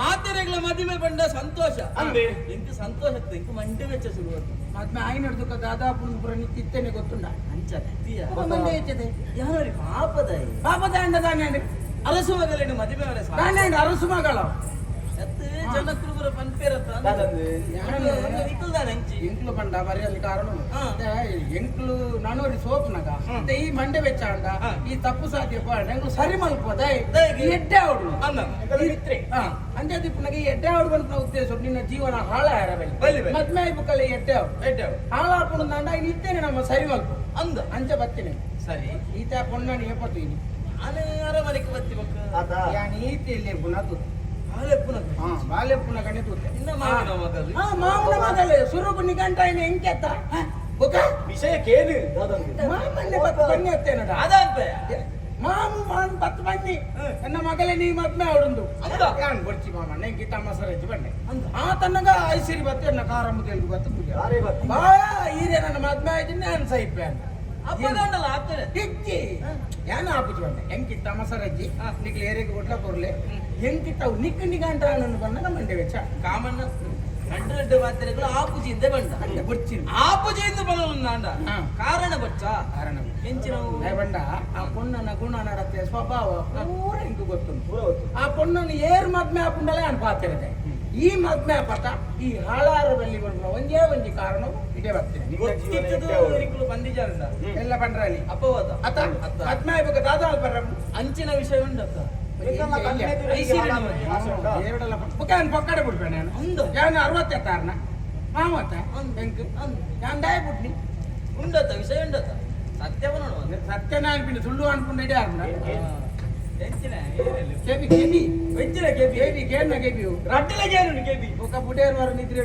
ಮಾತೆರೆಗಳ ಮದುವೆ ಬಂದ ಸಂತೋಷ ಅಂದೆ. ಇಂಕ ಸಂತೋಷ ಇಂಕ ಮಂಡೆ ವೆಚ್ಚ ಶುರುವಾತು ಮದ್ಮೆ ಆಯ್ನ ಹಿಡ್ದು ದಾದಾಪುರ ಪುರ ನಿತ್ತಿತ್ತೇನೆ ಗೊತ್ತುಂಡ ಅಂಚ ನೆತ್ತಿಯ ಮಂದೆ ಹೆಚ್ಚದೆ ಯಾರು ಪಾಪದ ಪಾಪದ ಅಂಡ ದಾನೆ ಅರಸು ಮಗಲಿನ ಮದುವೆ ಅವರ ದಾನೆ ಅರಸು ಮಗಳ ಎತ್ತು ಜನ ಕುರುಬರ ಪಂಪೇರತ್ತ ದಾದಂದೆ. ನಿಕ್ಕಲ್ದಾನ ಅಂಚಿ ಎಂಕ್ಲು ಬಂಡ ಬರೀ ಅಲ್ಲಿ ಕಾರಣ ಹಾ. ಎಂಕ್ಲು ನಾನೂರಿ ಸೋಪ್ನಗ. ಹ್ಮ್. ಈ ಮಂಡೆ ವೆಚ್ಚ ಅಂಡ ಹಾ. ಈ ತಪ್ಪು ಸಾಧ್ಯ ಪಾಡ ಸರಿ ಮಲ್ಪೋದ ದಯಗೆ. ಎಡ್ಡೆ ಅವಡು ಅನ್ನ ಮಿತ್ರೆ ಅಂಜೆ ದಿಪ್ಪನಗೆ ಈ ಉದ್ದೇಶ ನಿನ್ನ ಜೀವನ ಹಾಳಾಯರಬಲ್ಲಿ ಬಲ್ಲಿ ಬಲ್ಲಿ. ಮದ್ಮೆ ಆಯ್ಬೇಕಲ್ಲ ಎಡ್ಡೆ ಅವಡು ಎಡ್ಡೆ ಅವ್ರು. ಹಾಳಾಪುಣ ದಂಡ ಇನ್ನು ಇತ್ತೇನೆ ನಮ್ಮ ಸರಿ ಮಲ್ಪು. ಅಂದ. ಅಂಚೆ ಬತ್ತೇನೆ. ಸರಿ. ಈತ ಪೊಣ್ಣನಿ ಏಪತ್ತು ಇನಿ. ಅನೇ ಅರಮನೆಗೆ ಬತ್ತಿ ಮಕ್ಕ. ಆತ ಯಾನ್ ಈತಿ ಇಲ್ಲಿ ಪುನಃ ತೂತೆ ಹಾಲೆ ಪುನಃ ಹಾ ಬಾಲ್ಯ ಪುನಃ ಗಣೆ ತೂತೆ ಇನ್ನ ಮಾವಿನ ಮಗಲು ಸುರುಬು ಎಂಕೆತ್ತ ವಿಷಯಕ್ಕೇನು ಬತ್ತು ಬನ್ನಿ ಮಾಮು ಮಾನ್ ಬತ್ತು ಬನ್ನಿ. ನನ್ನ ಮಗಲೇ ನೀ ಮದ್ಮೆ. ಯಾನ್ ಬರ್ಚಿ ಮಾಮ ನೆಂಕಿ ತಮ್ಮ. ಆ ತನ್ನಗ ಐಸಿರಿ ಬತ್ತೆ ಎನ್ನ ಕಾರಮ್ಮ ತೆಲ್ಗು ಬತ್ತು ಪೂಜೆ ಯಾರೇ ಬತ್ತಿ ಬಾ ಈರೆ ನನ್ನ ಮದ್ಮೆ ಆಯ್ತೀನಿ ನಾನು ಅಂತ. ಅಪ್ಪಗಂಡಲ್ಲ ಆಗ್ತದೆ. ಹಿಚ್ಚಿ. ಯಾನ ಆಪುಜಿ ಬಂದೆ. ಎಂಕಿ ಮಸರಜ್ಜಿ ಸರಜ್ಜಿ ನಿಕ್ಲಿ ಏರಿಗೆ ಕೊಟ್ಲ ಕೊರ್ಲೆ. ಎಂಕಿಟ್ಟವು ನಿಕ್ಕ ನಿಗಂಟ ನನ್ನ ಮಂಡೆ ವೆಚ್ಚ. ಕಾಮಣ್ಣ ಗಂಡು ಗಂಡು ಮಾತೆರೆಗಳು ಆಪುಜಿಯಿಂದ ಬಂದ. ಅಂಡೆ ಬಡ್ಚಿ ಆಪುಜಿಯಿಂದ ಬರಲು ನಾಂಡ. ಕಾರಣ ಬಚ್ಚ. ಕಾರಣ ಲೇ ಬಂಡ ಆ ಪೊಣ್ಣನ ಗುಣ ನಡತೆ ಸ್ವಭಾವ ಪೂರ ಇಂಕು ಗೊತ್ತುಂಟು. ಆ ಪೊಣ್ಣನ್ನು ಏರ್ ಮದ್ಮೆ ಆಪುಂಡಲೇ ಅನ್ ಪಾತಿರದೆ ಈ ಮಗ್ನ ಪಥ ಈ ಹಾಳಾರದಲ್ಲಿ ಬರುವ ಒಂದೇ ಒಂದು ಕಾರಣವು ಇದೇ ಬರ್ತೇನೆ. ಇರಿಕುಲು ಬಂದಿಜಾರಂಡ ಎಲ್ಲ ಬಂಡ್ರಲ್ಲಿ ಅಪವಾದ. ಅತ ಮದ್ಮೆ ದಾದ ಬರ್ರ. ಅಂಚಿನ ವಿಷಯ ಉಂಡತ್ತ ಅತ್ತ ಪೊಕ್ಕಡೆ ಉಂಟಾ? ಬಿಡ್ಬೇಡ ನಾನು. ಒಂದು ಯಾನ್ ಅರವತ್ತೆತ್ತಾರನ ಮಾವತ್ತ? ಒಂದು ಬೆಂಕ್ ಒಂದು ನಾನು ಡಾಯ್ ಬಿಟ್ನಿ? ಉಂಡತ್ತ ವಿಷಯ ಉಂಡತ್ತ ಸತ್ಯವ ನೋಡುವ ಸತ್ಯನ ಅನ್ಪಿನ ಸುಳ್ಳು ಅನ್ಕೊಂಡು ಇಡೇ ಆರ್ನ కేపి కేపి. వెజ్జిల కేపి. కేపి కేన్న కేపి? రొట్టెల కేను కేపి. ఒక పుటేరు వారు నిద్ర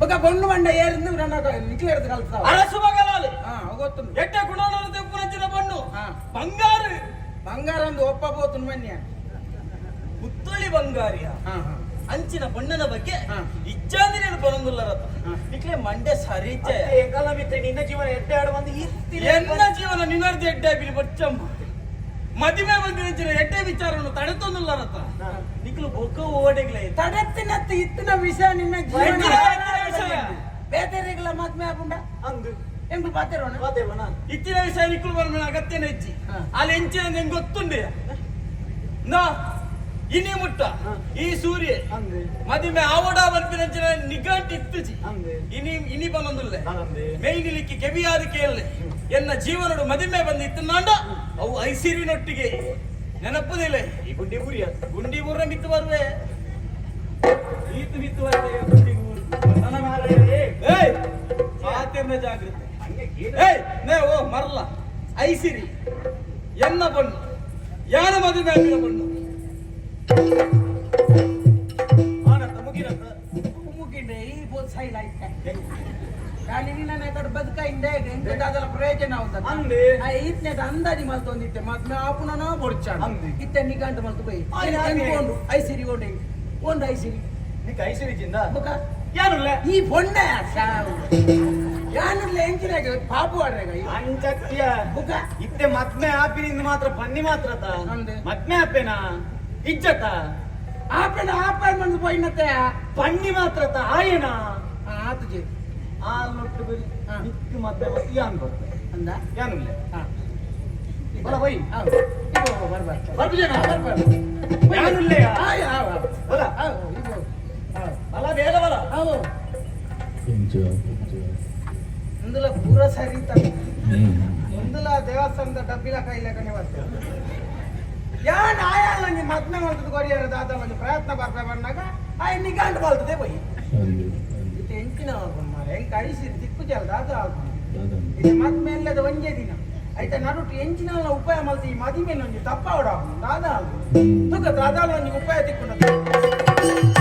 ఒక పొన్ను వండ ఏరింది రెండు నిఖిల్ ఎడత కలుపుతావు ಅರಸು ಮಗಲಾಲೆ అవగొత్తుంది ಎಟ್ಟ ಗುಣವನ್ನು ತೆಪ್ಪುನಂಚಿನ ಬಣ್ಣು ఆ, ಬಂಗಾರು బంగారం ఒప్పబోతుంది మన్య ಪುತ್ತಳಿ ಬಂಗಾರಿಯ ಅಂಚಿನ ಬಣ್ಣನ ಬಗ್ಗೆ ಹಾ. ಇಚ್ಛಾಂದಿನ ಬರಂಗುಲ್ಲರತ್ತ ಹಾ. ಇಕ್ಲೆ ಮಂಡೆ ಸರಿಚ ಎಂಕಲ ಮಿತ್ರ ನಿನ್ನ ಜೀವನ ಎಡ್ಡೆ ಆಡು ಬಂದು ಇತ್ತಿನ ಎನ್ನ ಜೀವನ ನಿನ್ನರ್ದು ಎಡ್ಡೆ ಬಿಲಿ ಬಚ್ಚಮ್ಮ ಮದುವೆ ಬಂದಿನ ಎಡ್ಡೆ ವಿಚಾರವನ್ನು ತಡೆತೊಂದುಲ್ಲರತ್ತ ಹಾ. ನಿಕ್ಲು ಬೊಕ್ಕ ಓಡೆಗ್ಲೆ తడెత్తినత్త ఇత్తిన విషయం నిన్న ఎట్లా ఎట్లా విషయం? ಬೇತೆರೆಗಳ ಮಾತ್ಮೆ ಆಪುಂಡ ಅಂದು ಪಾತಿರೋಣ ಮಾತೆ ನಾನು ಇತ್ತಿನ ವಿಷಯ ನಿಕ್ಲು ಬರಮಣ ಅಗತ್ಯನ ಹೆಚ್ಚಿ. ಅಲ್ಲಿ ಹೆಂಚಿನ ನಿಂಗೆ ಗೊತ್ತುಂಡೆ? ನಾ ಇನಿ ಮುಟ್ಟ. ಈ ಸೂರ್ಯ ಅಂದು ಮದುವೆ ಆವಡ ಬರ್ಪಿನಂಚಿನ ನಿಘಂಟ್ ಇತ್ತುಜಿ ಅಂದು ಇನಿ ಇನಿ ಬಂದೊಂದುಲ್ಲೆ. ಮೇಯ್ನಿಲಿಕ್ಕೆ ಕೆವಿಯಾದ ಕೇಳಲೆ. ಎನ್ನ ಜೀವನಡು ಮದುವೆ ಬಂದಿತ್ತು ನಾಂಡ ಅವು ಐಸಿರಿನೊಟ್ಟಿಗೆ. ನೆನಪುದಿಲ್ಲ. ಈ ಗುಂಡಿ ಬುರಿಯ ಗುಂಡಿ ಊರ ಮಿತ್ತು ಬರುವೆ. ಈತು ಮಿತ್ತು ಬರುವೆ ಜಾಗ್ರತೆ. ಮರಲ. ಐಸಿರಿ. ಎನ್ನ ಬಣ್ಣ. ಯಾರ ಮದುವೆ ಆಗಿದ ಬಣ್ಣು? ಆನಂದ ಮುಗಿನಂತ ಮುಗಿಂಡೆ ಈ ಬೋದ್ ಸೈಲ್ ಆಯ್ತಾ ಕಾಲಿನ ನಾನು ಬದುಕಿಂದ ಇಂಥದ್ದಾದಲ್ಲ ಪ್ರಯೋಜನ ಆಗುತ್ತದೆ ಅಂದೆ ಆ ಈತ್ನೇದ ಅಂದಾಜಿ ಮತ್ತೆ ನಾ ಪುನಃ ಕೊಡ್ಚಾಣ ಇತ್ತೆ ಬೈ. ಐಸಿರಿ ಒಂದು ಐಸಿರಿ. யானுல்ல நீ பொண்ணு ಯಾನಿಲ್ಲ ಹೆಂಚಿನಾಗ ಪಾಪು ಆಡ್ರಾಗ ಅಂಚತ್ಯ ಬುಕ ಇತ್ತೆ ಮತ್ಮೆ ಆಪಿನಿಂದ ಮಾತ್ರ ಬನ್ನಿ ಮಾತ್ರ ಮತ್ಮೆ ಆಪೇನ? ಇಜ್ಜತ? ಆಪೇನ ಆಪಾಯ್ ಮಂದು ಪೈನತೆ ಬನ್ನಿ ಮಾತ್ರ ಆಯೇನ? ಆತು ಆ ನೋಟ್ಟು ಬರಿ ಇತ್ತು ಮತ್ತೆ ಯಾನ್ ಬರ್ತೆ ಅಂದ? ಯಾನಿಲ್ಲ? ಬರ ಬೈ ಬರ್ಬಾರ್ದು ಬರ್ಬಾರ್ದು ಯಾನಿಲ್ಲ ಒಂದುಲ ಪೂರ ಸರಿ ತಗ ಒಂದುಲ ದೇವಸ್ಥಾನದ ಡಬ್ಬಿಲ ಕೈಲ ಕನೆ ಬರ್ತೇವೆ ಯಾನ್ ಆಯಾಲ ನಂಗೆ ಮದ್ನೆ ಕೊರಿಯರ ದಾದ ಒಂದು ಪ್ರಯತ್ನ ಬರ್ಬೇ ಬಂದಾಗ ಆಯ್ ನಿಗಾಂಡ್ ಬಲ್ತದೆ ಬೈ. ಇದು ಎಂಚಿನ ಮಾರ ಹೆಂಗ್ ಕಳಿಸಿ ದಿಕ್ಕು ಜಲ ದಾದ ಇದು ಮದ್ಮೇಲೆ ಒಂದೇ ದಿನ. ಐತ ನಡುಟು ಎಂಚಿನ ಉಪಾಯ ಮಲ್ತಿ ಈ ಮದಿಮೇಲೆ ಒಂಜಿ ತಪ್ಪ ಹೊಡ ದಾದ ಆಗುದು ತುಕ ದಾದಾಲ ಉಪಾಯ ತಿಕ್ಕೊಂಡು